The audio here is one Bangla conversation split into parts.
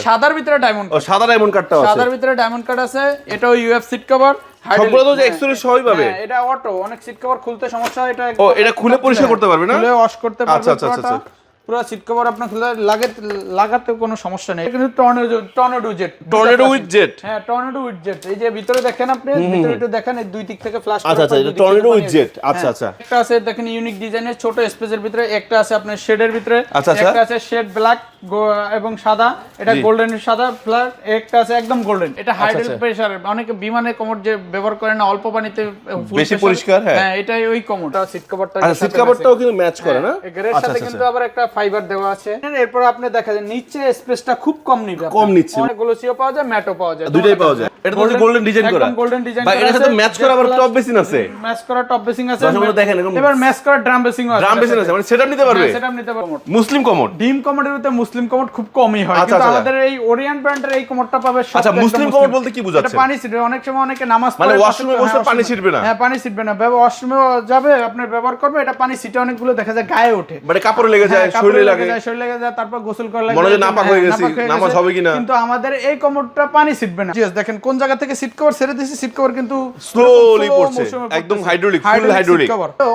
আচ্ছা। সাদার ভিতরে ডায়মন্ড ও সাদা ডায়মন্ড কাটটা আছে। সাদার ভিতরে ডায়মন্ড কাট আছে এটাও ইউএফ সিট কভার সবগুলো তো এক্সট্রি সবই পাবে। হ্যাঁ, এটা অটো অনেক সিট কভার খুলতে সমস্যা এটা ও এটা খুলে পরিষ্কার করতে পারবে না? খুলে ওয়াশ করতে পারবে আচ্ছা, আচ্ছা, আচ্ছা, পুরো সিট কভার আপনার খুলে লাগে লাগাতে কোনো সমস্যা নেই। কিন্তু tornado tornado jet tornado with jet হ্যাঁ টর্নেডো উইথ জেট এই যে ভিতরে দেখেন আপনি ভিতরে একটু দেখেন এই দুই দিক থেকে ফ্ল্যাশ আচ্ছা আচ্ছা এটা টর্নেডো উইথ জেট আচ্ছা আচ্ছা। একটা আছে দেখেন ইউনিক ডিজাইনের ছোট স্পেসের ভিতরে একটা আছে আপনার শেডের ভিতরে আচ্ছা, আচ্ছা। একটা আছে শেড ব্ল্যাক এবং সাদা এটা গোল্ডেন সাদা প্লাস একটা আছে একদম গোল্ডেন এটা হাইড্রোল আচ্ছা। প্রেসার অনেকে বিমানে কোমর যে ব্যবহার করে না অল্প পানিতে বেশি পরিষ্কার, হ্যাঁ। হ্যাঁ এটাই ওই কোমরটা সিট কভারটা আচ্ছা সিট কভারটাও কিন্তু ম্যাচ করে না? এর আচ্ছা সাথে আচ্ছা কিন্তু আবার একটা ফাইবার দেওয়া আছে। এরপর আপনি দেখা যায় নিচে স্পেসটা খুব কম নিবে কম নিচ্ছে। গ্লোসিও পাওয়া যায় ম্যাটও পাওয়া যায়। দুটাই পাওয়া যায়। এটা তো গোল্ডেন ডিজাইন করা। গোল্ডেন ডিজাইন ভাই সাথে ম্যাচ করা আবার টপ বেসিন আছে। ম্যাচ করা টপ বেসিং আছে। দেখেন, এবার ম্যাচ করা ড্রাম বেসিং আছে। ড্রাম আছে মানে সেটআপ নিতে পারবে? সেটা নিতে পারব। মুসলিম কমোড ডিম কমোডের ভিতরে মুসলিম কমোড খুব কমই হয়। আচ্ছা, কিন্তু আচ্ছা। আমাদের এই ওরিয়েন্ট ব্র্যান্ডের এই কমোডটা পাবে আচ্ছা, মুসলিম commode বলতে কি বোঝাচ্ছেন? এটা পানি ছিটবে অনেক সময় অনেকে নামাজ মানে এ বসে হ্যাঁ, পানি ছিটবে না? হ্যাঁ পানি ছিটবে না। ওয়াশরুমে যাবে আপনার ব্যবহার করবে এটা পানি ছিটে অনেকগুলো দেখা যায় গায়ে ওঠে। মানে কাপড়ে লেগে যায় হ্যাঁ, শরীরে লাগে শরীরে লেগে যায় তারপর গোসল করা লাগে মনে হয় যে নাপাক হয়ে গেছি, নামাজ হবে কিনা? কিন্তু আমাদের এই কমোডটা পানি ছিটবে না। দেখেন কোন জায়গা থেকে সিট কভার ছেড়ে দিয়েছি সিট কভার কিন্তু স্লোলি পড়ছে একদম হাইড্রোলিক ফুল হাইড্রোলিক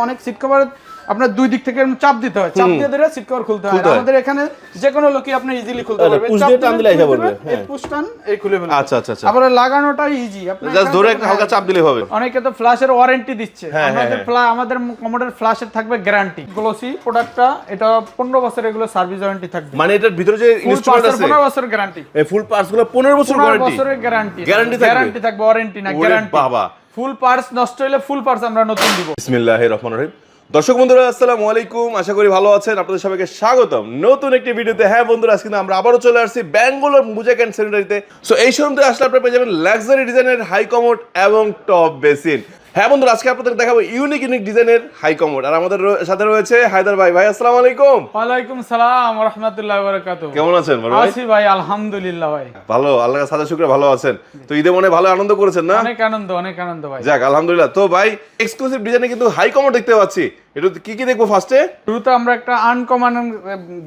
অনেক সিট কভার আপনার দুই দিক থেকে চাপ দিতে হয়। চাপ দিয়ে ধরে সিট কভার খুলতে হয়। হয়। আমাদের এখানে যে কোনো লোকই আপনি ইজিলি খুলতে পারবে। চাপ দিয়ে টান দিলে এই হ্যাঁ। পুশ টান এই খুলে ফেলবে আচ্ছা আচ্ছা আচ্ছা। আবার লাগানোটা ইজি আপনি জাস্ট ধরে একটা হালকা চাপ দিলে হবে। অনেকে তো ফ্ল্যাশের ওয়ারেন্টি দিচ্ছে। হ্যাঁ, আমাদের হ্যাঁ। ফ্লা- আমাদের কমোডের ফ্ল্যাশের থাকবে গ্যারান্টি গ্লোসি প্রোডাক্টটা এটা পনেরো বছর এগুলো সার্ভিস ওয়ারেন্টি থাকবে। মানে এটার ভিতরে যে ইনস্ট্রুমেন্ট আছে পনেরো বছর গ্যারান্টি এই ফুল পার্টসগুলো 15 বছর গ্যারান্টি বছরের গ্যারান্টি Guarantee থাকবে? গ্যারান্টি থাকবে ওয়ারেন্টি না গ্যারান্টি বাবা। ফুল পার্টস নষ্ট হলে ফুল পার্টস আমরা নতুন দিব। বিসমিল্লাহির রহমানির রহিম। দর্শক বন্ধুরা, আসসালামু আলাইকুম। আশা করি ভালো আছেন। আপনাদের সবাইকে স্বাগতম। নতুন একটি ভিডিওতে হ্যাঁ বন্ধুরা, আজকে আমরা আবারও চলে আসছি ব্যাঙ্গালোর মুজাক অ্যান্ড সেনিটারিতে সো এই শোরুমতে আসলে আপনারা পেয়ে যাবেন লাক্সারি ডিজাইনের হাই কমোড এবং টপ বেসিন হ্যাঁ বন্ধুরা আজকে আপনাদের দেখাবো ইউনিক ইউনিক ডিজাইনের হাই কমোড আর আমাদের সাথে রয়েছে হায়দার ভাই। ভাই আসসালামু আলাইকুম। ওয়ালাইকুম সালাম রহমতুল্লাহ বারাকাতু কেমন আছেন ভাই? আছি ভাই আলহামদুলিল্লাহ ভাই। ভালো আল্লাহর সাদা শুকরে ভালো আছেন। তো ঈদে মনে ভালো আনন্দ করেছেন না? অনেক আনন্দ অনেক আনন্দ ভাই। যাক আলহামদুলিল্লাহ। তো ভাই এক্সক্লুসিভ ডিজাইনে কিন্তু হাই কমোড দেখতে পাচ্ছি। এটা কি কি দেখব ফার্স্টে শুরুতে আমরা একটা আনকমন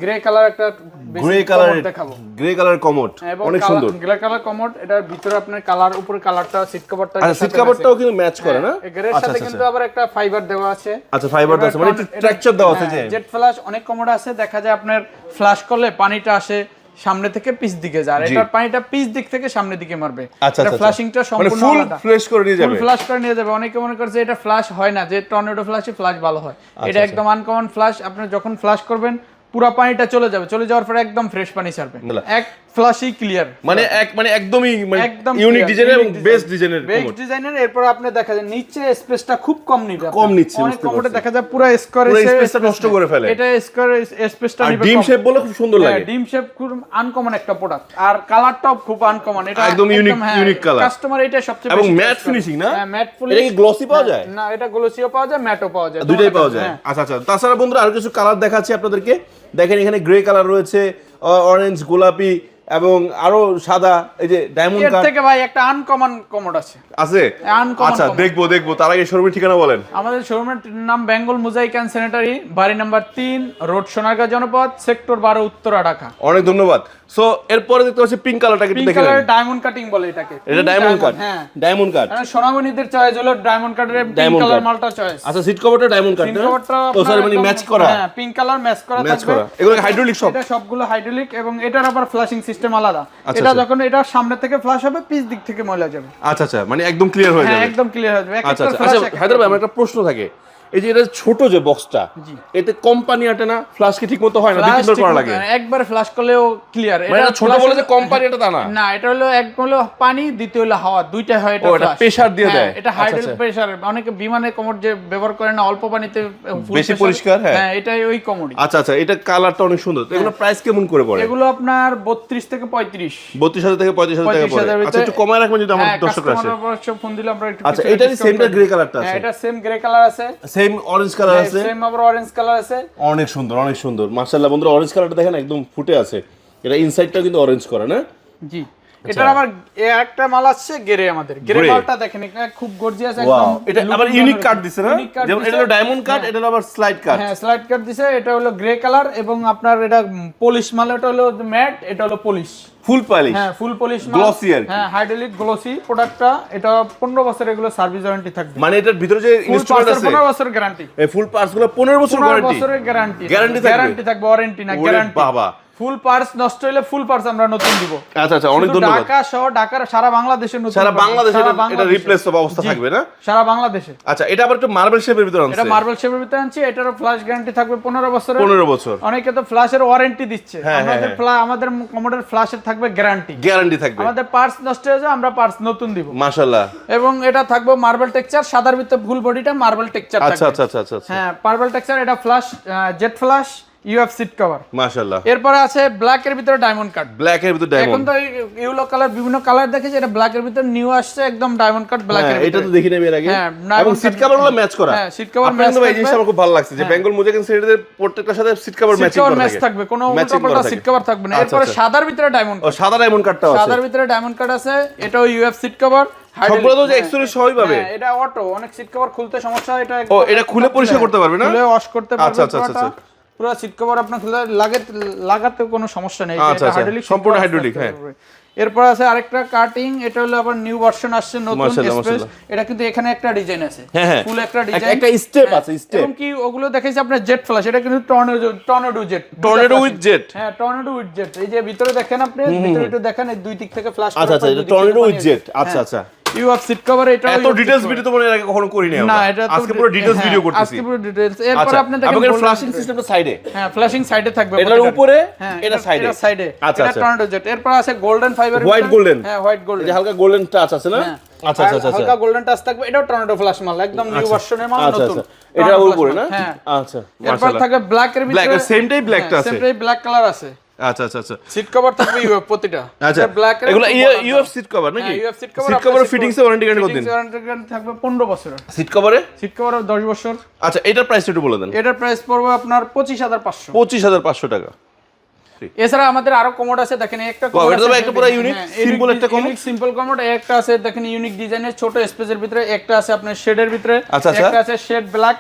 গ্রে কালার একটা গ্রে কালার দেখাবো। গ্রে কালার কমোড অনেক সুন্দর। গ্রে কালার কমোড এটার ভিতরে আপনার কালার উপরে কালারটা সিট কভারটা আচ্ছা সিট কাভারটাও কিন্তু ম্যাচ করে না? এর আচ্ছা সাথে আচ্ছা কিন্তু আবার একটা ফাইবার দেওয়া আছে। আচ্ছা ফাইবার আছে মানে স্ট্রাকচার দেওয়া আছে যে। জেট ফ্ল্যাশ অনেক কমোড আছে দেখা যায় আপনার ফ্ল্যাশ করলে পানিটা আসে সামনে থেকে পিস দিকে যায়। আর এটার পানিটা পিস দিক থেকে সামনে দিকে মারবে। এটা ফ্লাশিংটা ফ্ল্যাশিংটা মানে সম্পূর্ণ ফুল ফ্ল্যাশ করে নিয়ে ফুল যাবে। ফ্ল্যাশ করে নিয়ে যাবে। অনেকে মনে করছে এটা ফ্ল্যাশ হয় না যে টর্নেডো ফ্ল্যাশে ফ্ল্যাশ ভালো হয়। আচ্ছা, এটা একদম আনকমন ফ্ল্যাশ আপনি যখন ফ্ল্যাশ করবেন পুরো পানিটা চলে যাবে। চলে যাওয়ার পরে একদম ফ্রেশ পানি ছাড়বে। এক ফ্ল্যাশই ক্লিয়ার মানে এক মানে একদমই একদম ইউনিক ডিজাইনের এবং বেস্ট। ডিজাইনের বেস্ট ডিজাইনের এরপর আপনি দেখা যায় নিচে স্পেসটা খুব কম নিবে কম নিচ্ছে, অনেক কমোডে দেখা যায় পুরো স্কোয়ার স্পেসটা নষ্ট করে ফেলে। এটা স্কোয়ার স্পেসটা নিবে ডিম শেপ বলে খুব সুন্দর হ্যাঁ, লাগে। ডিম শেপ খুব আনকমন একটা প্রোডাক্ট আর কালারটাও খুব আনকমন এটা একদম unique- unique color। কাস্টমার এটা সবচেয়ে এবং ম্যাট ফিনিশিং না? হ্যাঁ ম্যাট এটা ফিনিশিং কি গ্লসি পাওয়া যায়? না এটা গ্লোসিও পাওয়া যায় ম্যাটও পাওয়া যায়। দুইটাই পাওয়া পাওয়া যায়? আচ্ছা আচ্ছা। তাছাড়া বন্ধুরা আরও কিছু কালার দেখাচ্ছি আপনাদেরকে। দেখেন এখানে গ্রে কালার রয়েছে অরেঞ্জ গোলাপি এবং আরও সাদা এই যে ডায়মন্ড কাট থেকে ভাই একটা আনকমন কমোড আছে। আছে? Uncommon আচ্ছা দেখব দেখব। তার আগে শোরুমের ঠিকানা বলেন। আমাদের শোরুমের নাম বেঙ্গল মোজাইক অ্যান্ড স্যানিটারি বাড়ি নাম্বার তিন রোড সোনারগাঁ জনপদ সেক্টর বারো উত্তরা ঢাকা। অনেক ধন্যবাদ। সো এরপরে দেখতে পাচ্ছি পিঙ্ক কালারটা একটু পিঙ্ক কালার। ডায়মন্ড কাটিং বলে এটাকে। এটা ডায়মন্ড কাট হ্যাঁ। ডায়মন্ড কাট মানে সোনামণিদের চয়েস হলো ডায়মন্ড কাটের পিঙ্ক কালার মালটা চয়েস আচ্ছা সিট কভারটা ডায়মন্ড কাট পিঙ্ক কালারটা ও সরি মানে ম্যাচ করা। হ্যাঁ পিঙ্ক কালার ম্যাচ করা ম্যাচ থাকবে। করা। এগুলো হাইড্রোলিক সব? এটা সবগুলো হাইড্রোলিক এবং এটার আবার ফ্ল্যাশিং সিস্টেম আলাদা। আচ্ছা, এটা আচ্ছা। যখন এটা সামনে থেকে ফ্ল্যাশ হবে পিছ দিক থেকে ময়লা যাবে। আচ্ছা আচ্ছা মানে একদম ক্লিয়ার হয়ে হ্যাঁ যাবে। একদম ক্লিয়ার হয়ে যাবে। আচ্ছা আচ্ছা আচ্ছা flash হায়দ্রাবাদ আমার একটা প্রশ্ন থাকে। এই যে এটা ছোট যে বক্সটা এতে কোম্পানি আটে না ফ্লাশ কি ঠিক মতো হয় না? দুই করা লাগে। একবার ফ্ল্যাশ করলেও ক্লিয়ার মানে এটা ছোট বলে যে কোম্পানি এটা তা না। না এটা হলো এক হলো পানি দ্বিতীয় হলো হাওয়া দুইটা হয় এটা এটা flash। দিয়ে হ্যাঁ, দেয়। এটা আচ্ছা, হাইড্রোল আচ্ছা। প্রেসার অনেকে বিমানে কোমর যে ব্যবহার করে না অল্প পানিতে বেশি পরিষ্কার, হ্যাঁ। হ্যাঁ এটাই ওই কমোডি আচ্ছা আচ্ছা এটা কালারটা অনেক সুন্দর। এগুলো প্রাইস কেমন করে পড়ে? এগুলো আপনার বত্রিশ থেকে পঁয়ত্রিশ। বত্রিশ হাজার থেকে পঁয়ত্রিশ হাজার টাকা পড়ে। আচ্ছা একটু কমায় রাখবেন যদি আমার দর্শকরা আসে। ফোন দিলে আমরা একটু আচ্ছা এটারই discount গ্রে। কালারটা হ্যাঁ আছে। এটা সেম গ্রে কালার আছে। সেম অরেঞ্জ কালার আছে। সেম আবার অরেঞ্জ কালার আছে। অনেক সুন্দর অনেক সুন্দর। মার্শাল্লাহ বন্ধুরা অরেঞ্জ কালারটা দেখেন একদম ফুটে আছে। এটা ইনসাইডটা কিন্তু অরেঞ্জ করা না? জি। এটার আবার একটা মাল আসছে গেরে আমাদের। গেরে মালটা দেখেন এখানে খুব গর্জিয়াস একদম এটা আবার ইউনিক। কাট দিছে না? যেমন এটা হলো ডায়মন্ড কাট এটা আবার স্লাইড কাট হ্যাঁ স্লাইড কাট দিছে এটা হলো গ্রে কালার এবং আপনার এটা পলিশ মাল এটা হলো ম্যাট এটা হলো পলিশ ফুল পালিশ হ্যাঁ ফুল পলিশ Glossy আর হ্যাঁ হাইড্রোলিক গ্লোসি প্রোডাক্টটা এটা 15 বছর এগুলো সার্ভিস ওয়ারেন্টি থাকবে। মানে এটার ভিতরে যে ইনস্ট্রুমেন্ট আছে? 15 বছর গ্যারান্টি এই ফুল পার্টসগুলো 15 বছর 15 বছরের গ্যারান্টি গ্যারান্টি থাকবে। ওয়ারেন্টি না গ্যারান্টি বাবা। ফুল পার্স নষ্ট হলে ফুল পার্স আমরা নতুন দিব। আচ্ছা আচ্ছা অনেক ধন্যবাদ। ঢাকা সহ ঢাকার সারা বাংলাদেশে নতুন সারা। বাংলাদেশে এটা-। রিপ্লেস অবস্থা থাকবে না? সারা বাংলাদেশে। আচ্ছা এটা আবার একটু মার্বেল শেপের ভিতরে এটা মার্বেল শেপের ভিতরে আনছি এটারও ফ্ল্যাশ গ্যারান্টি থাকবে 15 বছরের। 15 বছর। অনেকে তো ফ্ল্যাশের ওয়ারেন্টি দিচ্ছে। হ্যাঁ, আমাদের হ্যাঁ। ফ্লা- আমাদের কমোডের ফ্ল্যাশের থাকবে গ্যারান্টি গ্যারান্টি থাকবে। আমাদের পার্স নষ্ট হয়ে যায় আমরা পার্স নতুন দিব। মাশাআল্লাহ। এবং এটা থাকবে মার্বেল টেক্সচার সাদার ভিতরে ফুল বডিটা মার্বেল টেক্সচার আচ্ছা থাকবে। আচ্ছা আচ্ছা আচ্ছা আচ্ছা। হ্যাঁ মার্বেল টেক্সচার এটা flash jet flash U F seat cover মাশাআল্লাহ। এরপরে আছে ব্ল্যাক এর ভিতরে ডায়মন্ড কাট ব্ল্যাক এর ভিতরে এখন তো ইউলো কালার বিভিন্ন কালার দেখেছি এটা ব্ল্যাক এর ভিতরে নিউ আসছে একদম ডায়মন্ড কাট ব্ল্যাক এর এটা তো দেখি নেবে এর আগে। হ্যাঁ, এবং সিট cut- ম্যাচ করা। হ্যাঁ, seat cover আপনার match কিন্তু ভাই এই জিনিসটা আমার খুব ভালো লাগছে যে বেঙ্গল মুজাকিন সিরিজের প্রত্যেকটার সাথে সিট কভার সিট করা ম্যাচ থাকবে কোনো উল্টাপাল্টা সিট কভার থাকবে না। এরপরে। সাদার ভিতরে ডায়মন্ড ও সাদা ডায়মন্ড কাটটা আছে। সাদার ভিতরে ডায়মন্ড কাট আছে এটাও ইউএফ সিট কভার সবগুলো তো যে সবই পাবে। হ্যাঁ, এটা অটো অনেক সিট কভার খুলতে সমস্যা এটা ও, এটা খুলে পরিষ্কার করতে পারবে না? খুলে ওয়াশ করতে পারবে আচ্ছা, আচ্ছা, আচ্ছা। পুরো সিট কভার আপনার খুলে লাগে লাগাতে কোনো সমস্যা নেই আচ্ছা, এটা আচ্ছা, সম্পূর্ণ থাকতে হ্যাঁ। এরপর আছে আরেকটা কাটিং এটা হলো আবার নিউ ভার্সন আসছে নতুন স্পেস এটা কিন্তু এখানে একটা ডিজাইন আছে। হ্যাঁ, হ্যাঁ। ফুল একটা ডিজাইন একটা স্টেপ আছে, step। এবং কি ওগুলো দেখেছি আপনার জেট ফ্ল্যাশ এটা কিন্তু tornado tornado jet tornado with jet হ্যাঁ টর্নেডো উইথ জেট এই যে ভিতরে দেখেন আপনি ভিতরে একটু দেখেন এই দুই দিক থেকে ফ্ল্যাশ আচ্ছা আচ্ছা এটা টর্নেডো উইথ জেট আচ্ছা আচ্ছা। ইউএফ সিট কভার এটা এত ডিটেইলস ভিডিও তো মনে আগে কখনো করিনি না এটা আজকে পুরো ডিটেইলস হ্যাঁ, ভিডিও করতেছি। আজকে পুরো ডিটেইলস এরপর আচ্ছা আপনি দেখেন ফ্ল্যাশিং সিস্টেমটা সাইডে হ্যাঁ ফ্ল্যাশিং সাইডে থাকবে এটার উপরে হ্যাঁ এটা সাইডে এটা সাইডে আচ্ছা, এটা আচ্ছা। টর্নেডো জেট এরপর আছে গোল্ডেন ফাইবার White golden? হ্যাঁ হোয়াইট গোল্ডেন হালকা গোল্ডেন টাচ আছে না? আচ্ছা আচ্ছা আচ্ছা হালকা গোল্ডেন টাচ থাকবে। এটাও টর্নেডো ফ্ল্যাশ মাল একদম নিউ ভার্সনের মাল নতুন। এটা Tornado উপরে না? হ্যাঁ। আচ্ছা এরপর মাশাআল্লাহ। ব্ল্যাক এর ভিতরে same টাই black টা আছে। সেমটাই ব্ল্যাক কালার আছে। আচ্ছা আচ্ছা আচ্ছা। সিট কভার থাকবে ইউএফ প্রতিটা। আচ্ছা ব্ল্যাক এগুলো ইউএফ সিট কভার নাকি? U F seat cover seat cover fittings এ ওয়ারেন্টি গ্যারান্টি কতদিন? থাকবে 15 বছর সিট কভারে সিট কভার 10 বছর। আচ্ছা এটার প্রাইস একটু বলে দেন। এটার প্রাইস পড়বে আপনার 25500 পঁচিশ হাজার পাঁচশো টাকা। এছাড়া আমাদের আরও কমোড আছে দেখেন একটা এটা একটা পুরো unique, simple একটা commode। ইউনিক সিম্পল কমোড একটা আছে দেখেন ইউনিক ডিজাইনের ছোট স্পেসের ভিতরে একটা আছে আপনার শেডের ভিতরে আচ্ছা, আচ্ছা। একটা আছে শেড ব্ল্যাক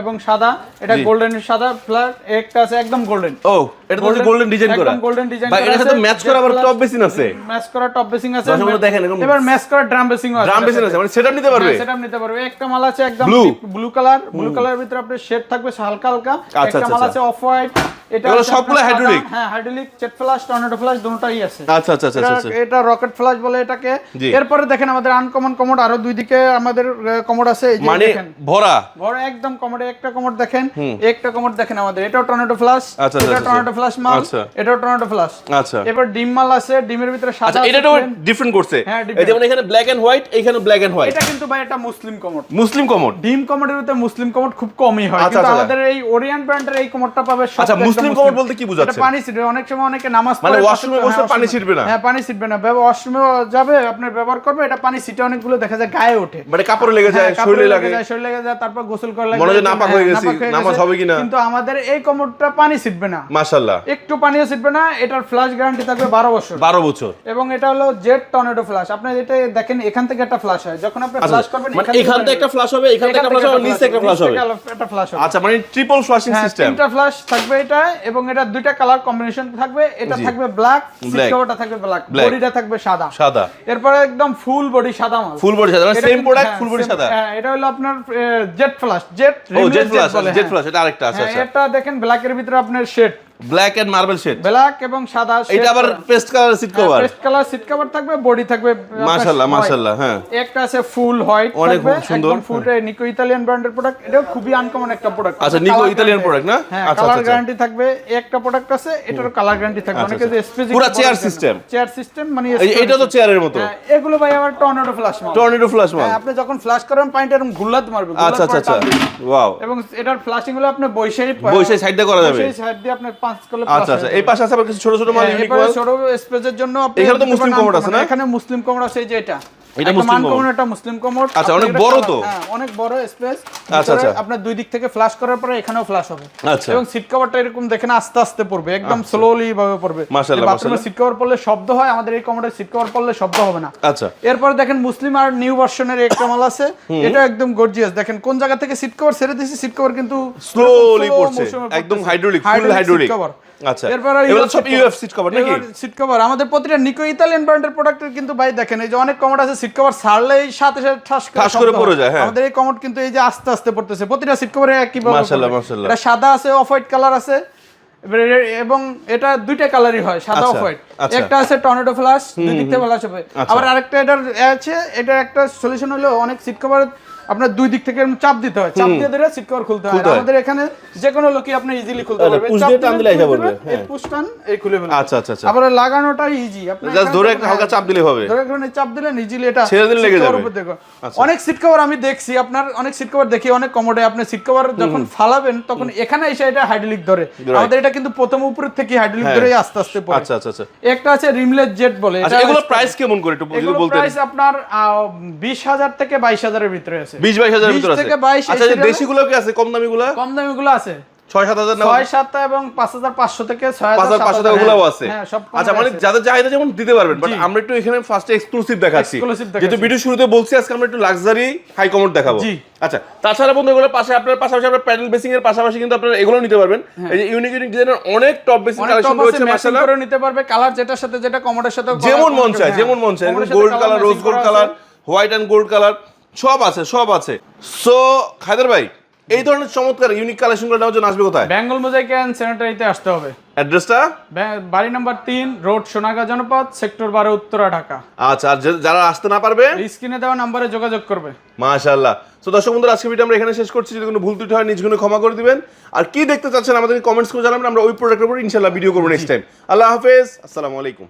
এবং সাদা এটা গোল্ডেন সাদা প্লাস একটা আছে একদম গোল্ডেন ও এটা তো গোল্ডেন ডিজাইন করা। একদম গোল্ডেন ডিজাইন ভাই এটার সাথে ম্যাচ করা আবার টপ বেসিন আছে। ম্যাচ করা টপ বেসিং আছে। দেখেন, এরকম এবার ম্যাচ করা ড্রাম বেসিং আছে। ড্রাম বেসিন আছে মানে সেটআপ নিতে পারবে। সেটা নিতে পারবে। একটা মাল আছে একদম ব্লু কালার ব্লু কালারের ভিতরে আপনার শেড থাকবে হালকা হালকা। আচ্ছা, একটা মাল। আছে অফ হোয়াইট এটা সবগুলো hydraulic? হ্যাঁ hydraulic jet flush tornado flush দুটোই আছে। আচ্ছা আচ্ছা আচ্ছা এটা- রকেট ফ্ল্যাশ বলে এটাকে। এরপরে দেখেন আমাদের আনকমন কমোড আরও দুই দিকে আমাদের কমোড আছে এই যে মানে দেখেন। ভরা? একদম কমোডে একটা কমোড দেখেন একটা কমোড দেখেন আমাদের। এটাও টর্নেডো ফ্ল্যাশ এটা। টর্নেডো ফ্ল্যাশ মাল। টর্নেডো ফ্ল্যাশ আচ্ছা। এবার ডিম মাল আছে ডিমের ভিতরে সাদা এটা তো ডিফারেন্ট করছে। হ্যাঁ, এই যেমন এখানে ব্ল্যাক এন্ড হোয়াইট এখানে ব্ল্যাক এন্ড হোয়াইট এটা কিন্তু ভাই এটা মুসলিম কমোড মুসলিম কমোড ডিম কমোডের ভিতরে মুসলিম কমোড খুব কমই হয়। কিন্তু। আমাদের এই ওরিয়েন্ট ব্র্যান্ডের এই কমোডটা পাবে আচ্ছা, মুসলিম commode বলতে কি বোঝাচ্ছে? এটা পানি ছিটবে অনেক সময় অনেকে নামাজ মানে পাশে- বসলে হ্যাঁ, পানি ছিটবে না? হ্যাঁ পানি ছিটবে না। ওয়াশরুমে যাবে আপনার ব্যবহার করবে এটা পানি ছিটে অনেকগুলো দেখা যায় গায়ে ওঠে। মানে কাপড়ে লেগে যায় হ্যাঁ, শরীরে লাগে। যায়, শরীরে লেগে যায় তারপর গোসল করে মনে হয় নাপাক হয়ে গেছি, নামাজ হবে কিনা? কিন্তু আমাদের এই কমোডটা পানি ছিটবে না। মাশাআল্লাহ। একটু পানিও ছিটবে না এটার ফ্ল্যাশ গ্যারান্টি থাকবে বারো বছর। 12 বছর। এবং এটা হলো জেট টর্নেডো ফ্ল্যাশ আপনি এটা দেখেন এখান থেকে একটা ফ্ল্যাশ হয়। যখন আপনি আচ্ছা ফ্ল্যাশ করবেন মানে এখান থেকে একটা ফ্ল্যাশ হবে এখান থেকে একটা হবে নিচ থেকে একটা হবে। একটা ফ্ল্যাশ হবে। আচ্ছা মানে ট্রিপল হ্যাঁ, সিস্টেম তিনটা ফ্ল্যাশ থাকবে এটা এবং এটা দুইটা কালার কম্বিনেশন থাকবে এটা থাকবে ব্ল্যাক। সিটকভারটা থাকবে ব্ল্যাক। বডিটা থাকবে সাদা। সাদা। এরপরে একদম ফুল বডি সাদা মাল। ফুল বডি সাদা মানে সেম প্রোডাক্ট ফুল বডি সাদা? হ্যাঁ এটা হলো আপনার জেট ফ্ল্যাশ জেট ও জেট ফ্ল্যাশ জেট ফ্ল্যাশ এটা আরেকটা আচ্ছা হ্যাঁ আচ্ছা। এটা দেখেন ব্ল্যাক এর ভিতরে আপনার shade black and marble shade black এবং সাদা এটা আবার paste colour seat cover paste colour seat cover থাকবে বডি থাকবে মাশাআল্লাহ মাশাআল্লাহ হ্যাঁ। একটা আছে ফুল হোয়াইট অনেক সুন্দর। একদম ফুল নিকো ইতালিয়ান ব্র্যান্ডের প্রোডাক্ট এটাও খুবই আনকমন একটা প্রোডাক্ট আচ্ছা, Nico Italian product না? হ্যাঁ আচ্ছা, কালার আচ্ছা, গ্যারান্টি থাকবে একটা প্রোডাক্ট আছে এটারও কালার গ্যারান্টি থাকবে। আচ্ছা, অনেকে যে আচ্ছা। স্পেসিফিক পুরা chair system? চেয়ার সিস্টেম মানে এটা তো চেয়ারের মতো। হ্যাঁ, এগুলো ভাই আবার টর্নেডো ফ্ল্যাশ মাল টর্নেডো ফ্ল্যাশ মাল আপনি যখন ফ্ল্যাশ করেন পানিটা এরকম ঘুরলাতে মারবে আচ্ছা আচ্ছা আচ্ছা। ওয়াও এবং এটার ফ্ল্যাশিং হলো আপনি বৈশাখী বৈশাখী side দিয়ে করা যাবে? সাইড দিয়ে আপনি আচ্ছা আচ্ছা। এই পাশে আছে আবার কিছু ছোট ছোট মাল ইউনিক ছোট স্পেসের জন্য আপনি এখানে তো মুসলিম কমোড আছে না? এখানে মুসলিম কমোড আছে এই যে এটা। এটা মুসলিম কমোড। একটা মুসলিম কমোড। আচ্ছা, অনেক বড় তো। হ্যাঁ অনেক বড় স্পেস আচ্ছা, আচ্ছা। আপনার দুই দিক থেকে ফ্লাশ করার পরে এখানেও ফ্লাশ হবে। আচ্ছা। এবং সিট কভারটা এরকম দেখেন আস্তে আস্তে পড়বে একদম স্লোলি ভাবে পড়বে। মাশাআল্লাহ, বাথরুমের। সিট কভার পড়লে শব্দ হয় আমাদের এই কমোডের সিট কভার পড়লে শব্দ হবে না। আচ্ছা। এরপরে দেখেন মুসলিম আর নিউ ভার্সনের একটা মাল আছে। এটা একদম গর্জিয়াস দেখেন কোন জায়গা থেকে সিট কভার ছেড়ে দিয়েছি সিট কভার কিন্তু Slowly পড়ছে, একদম hydraulic, full hydraulic। আচ্ছা। এরপরে সব UF seat cover নাকি? সিট কভার আমাদের প্রতিটা নিকো ইতালিয়ান ব্র্যান্ডের প্রোডাক্টের কিন্তু ভাই দেখেন এই যে অনেক কমোড আছে সিট কভার ছাড়লেই সাথে সাথে ঠাস ঠাস করে পড়ে যায়, হ্যাঁ। আমাদের এই কমোড কিন্তু এই যে আস্তে আস্তে পড়তেছে প্রতিটা সিট কভারে একই মাশাআল্লাহ, মাশাআল্লাহ। এটা সাদা আছে অফ হোয়াইট কালার আছে এবং এটা দুইটা কালারই হয় সাদা আচ্ছা, অফ হোয়াইট আচ্ছা। একটা আছে টর্নেডো ফ্লাশ দুই দিক থেকে ফ্লাশ হবে আচ্ছা। আবার আরেকটা এটার আছে এটা একটা সলিউশন হলো অনেক সিট কভার আপনার দুই দিক থেকে চাপ দিতে হয়। চাপ দিয়ে ধরে সিট কভার খুলতে হয়। আমাদের এখানে যে কোনো লোকই আপনি ইজিলি খুলতে push চাপ দিয়ে টান দিলে দিলে খুলে পড়বে, দেবে, এই পুশ টান এই খুলে ফেলবে আচ্ছা আচ্ছা আচ্ছা। আবার লাগানোটা ইজি আপনি জাস্ট ধরে একটা হালকা চাপ দিলে হবে। ধরে এখানে চাপ দিলেন ইজিলি এটা ছেড়ে দিলে লেগে যাবে। উপর। আচ্ছা। অনেক সিট কভার আমি দেখছি। আপনার অনেক সিট কভার দেখি অনেক কমোডে আপনি সিট কভার যখন ফালাবেন তখন এখানে এসে এটা হাইড্রোলিক ধরে। আমাদের এটা কিন্তু প্রথম উপরের থেকে হাইড্রোলিক হ্যাঁ। ধরে আস্তে আস্তে পড়ে। আচ্ছা আচ্ছা আচ্ছা। একটা আছে রিমলেস জেট বলে। আচ্ছা এটা এগুলো প্রাইস কেমন করে একটু বলতেন? প্রাইস আপনার বিশ হাজার থেকে বাইশ হাজারের ভিতরে আছে। বিশ বাইশ হাজার 20 ভিতর আছে। থেকে 22 আচ্ছা যে দেশি গুলো কি আছে? কম দামি গুলো কম দামি গুলো আছে। ছয় সাত হাজার না ছয় সাতটা এবং পাঁচ হাজার পাঁচশো থেকে ছয় পাঁচ হাজার পাঁচশো টাকা গুলোও আছে। হ্যাঁ আচ্ছা মানে যাদের চাহিদা যেমন দিতে পারবেন বাট আমরা একটু এখানে ফার্স্টে এক্সক্লুসিভ দেখাচ্ছি। যেহেতু ভিডিও শুরুতে বলছি আজকে আমরা একটু লাক্সারি হাই কমোড দেখাবো। জি। আচ্ছা তাছাড়া বন্ধু এগুলো পাশে আপনার পাশাপাশি আপনার প্যানেল বেসিং এর পাশাপাশি কিন্তু আপনারা এগুলো নিতে পারবেন। এই যে ইউনিক ইউনিক ডিজাইনের অনেক টপ বেসিং কালেকশন রয়েছে মাশাআল্লাহ। করে নিতে পারবে কালার যেটার সাথে যেটা কমোডের সাথে যেমন মন চায় যেমন মন চায় gold colour rose gold colour white and gold colour সব আছে সব আছে। সো খায়দার ভাই এই ধরনের চমৎকার ইউনিক কালেকশনগুলো নেওয়ার জন্য আসবে কোথায়? বেঙ্গল মোজাইক অ্যান্ড স্যানিটারিতে আসতে হবে। অ্যাড্রেসটা বাড়ি নাম্বার তিন রোড সোনাগা জনপদ সেক্টর বারো উত্তরা ঢাকা। আচ্ছা আর যারা আসতে না পারবে? স্ক্রিনে দেওয়া নাম্বারে যোগাযোগ করবে। মাশাআল্লাহ। তো দর্শক বন্ধুরা আজকে ভিডিও আমরা এখানে শেষ করছি। যদি কোনো ভুল ত্রুটি হয় নিজগুলো ক্ষমা করে দিবেন। আর কি দেখতে চাচ্ছেন আমাদের কমেন্টস করে জানাবেন। আমরা ওই প্রোডাক্টের উপর ইনশাআল্লাহ ভিডিও করব নেক্সট টাইম আল্লাহ হাফেজ। আসসালামু আলাইকুম।